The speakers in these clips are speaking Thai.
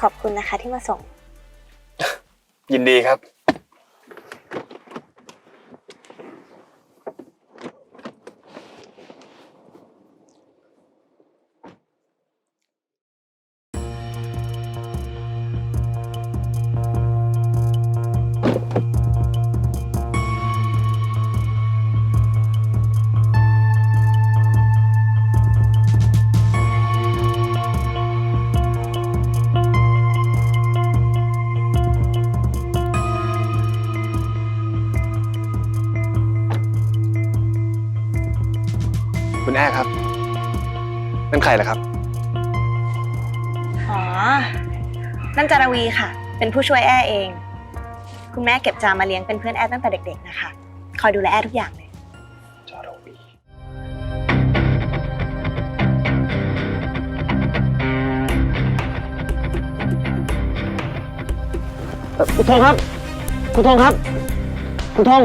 ขอบคุณนะคะที่มาส่ง ยินดีครับ คุณแอ้ครับ นั่นใครล่ะครับ อ๋อ นั่นจารวีค่ะ เป็นผู้ช่วยแอ้เอง คุณแม่เก็บจามาเลี้ยงเป็นเพื่อนแอ้ตั้งแต่เด็ก ๆ นะคะ คอยดูแลแอ้ทุกอย่างเลย จารวีเอ่อคุณทองครับ คุณทองครับ คุณทอง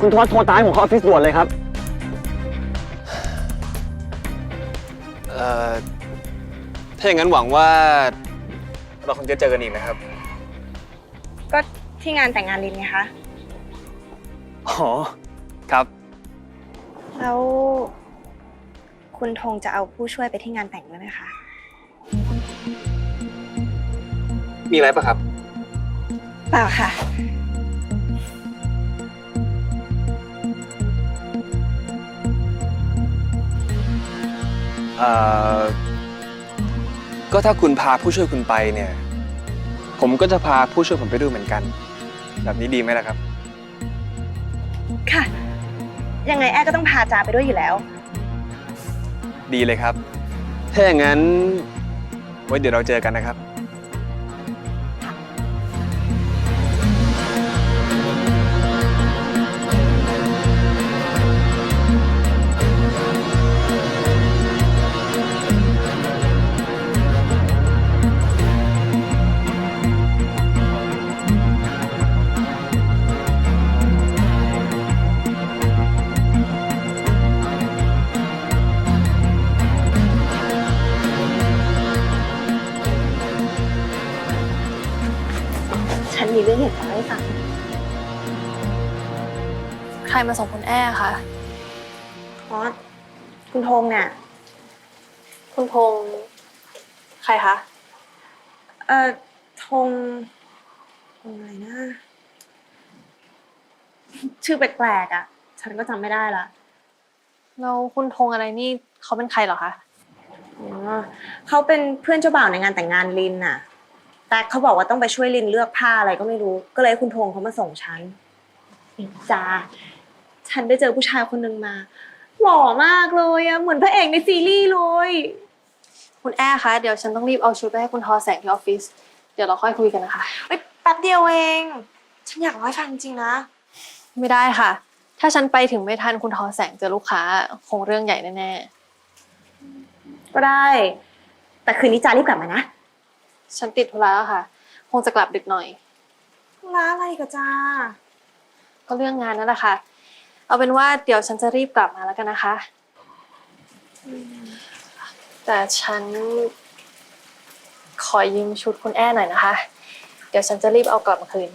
คุณทอดโทรตามให้ผมเข้าออฟฟิศด่วนเลยครับ เอ่อถ้าอย่างนั้นหวังว่า เราคงจะเจอกันอีกนะครับ ก็ที่งานแต่งงานลินไงคะ อ๋อ ครับ แล้ว คุณธงจะเอาผู้ช่วยไปที่งานแต่งด้วยไหมคะ มีอะไรปะครับ เปล่าค่ะ เอ่อก็ถ้าคุณพาผู้ช่วยคุณไปเนี่ย ผมก็จะพาผู้ช่วยผมไปด้วยเหมือนกัน แบบนี้ดีไหมล่ะครับ ค่ะ ยังไงแอ้ก็ต้องพาจาไปด้วยอยู่แล้ว ดีเลยครับ ถ้าอย่างนั้นไว้เดี๋ยวเราเจอกันนะครับ มีเรื่องอยากจะเล่าให้ฟัง ใครมาส่งคุณแอ้คะอ๋อคุณธงเนี่ย คุณพงษ์ใครคะ เอ่อธงธงอะไรนะ ชื่อแปลกๆอะ ฉันก็จำไม่ได้ละแล้วคุณธงอะไรนี่เขาเป็นใครเหรอคะ อ๋อเขาเป็นเพื่อนเจ้าบ่าวในงานแต่งงานลินน่ะ แต่เขาบอกว่าต้องไปช่วยลินเลือกผ้าอะไรก็ไม่รู้ ก็เลยให้คุณธงเขามาส่งฉันจ้าฉันไปเจอผู้ชายคนหนึ่งมาหล่อมากเลยอะเหมือนพระเอกในซีรีส์เลย คุณแอ้คะเดี๋ยวฉันต้องรีบเอาชุดไปให้คุณทอแสงที่ออฟฟิศเดี๋ยวเราค่อยคุยกันนะคะ เอ้ยแป๊บเดียวเอง ฉันอยากเล่าให้ฟังจริงๆนะ ไม่ได้ค่ะ ถ้าฉันไปถึงไม่ทันคุณทอแสงเจอลูกค้า คงเรื่องใหญ่แน่ก็ได้ แต่คืนนี้จารีบกลับมานะ ๆ ฉันติดธุระแล้วค่ะ คงจะกลับดึกหน่อยร้าอะไรกับจ้า ก็เรื่องงานนั่นแหละค่ะ เอาเป็นว่าเดี๋ยวฉันจะรีบกลับมาแล้วกันนะคะ แต่ฉันขอยืมชุดคุณแอ้หน่อยนะคะ เดี๋ยวฉันจะรีบเอากลับมาคืน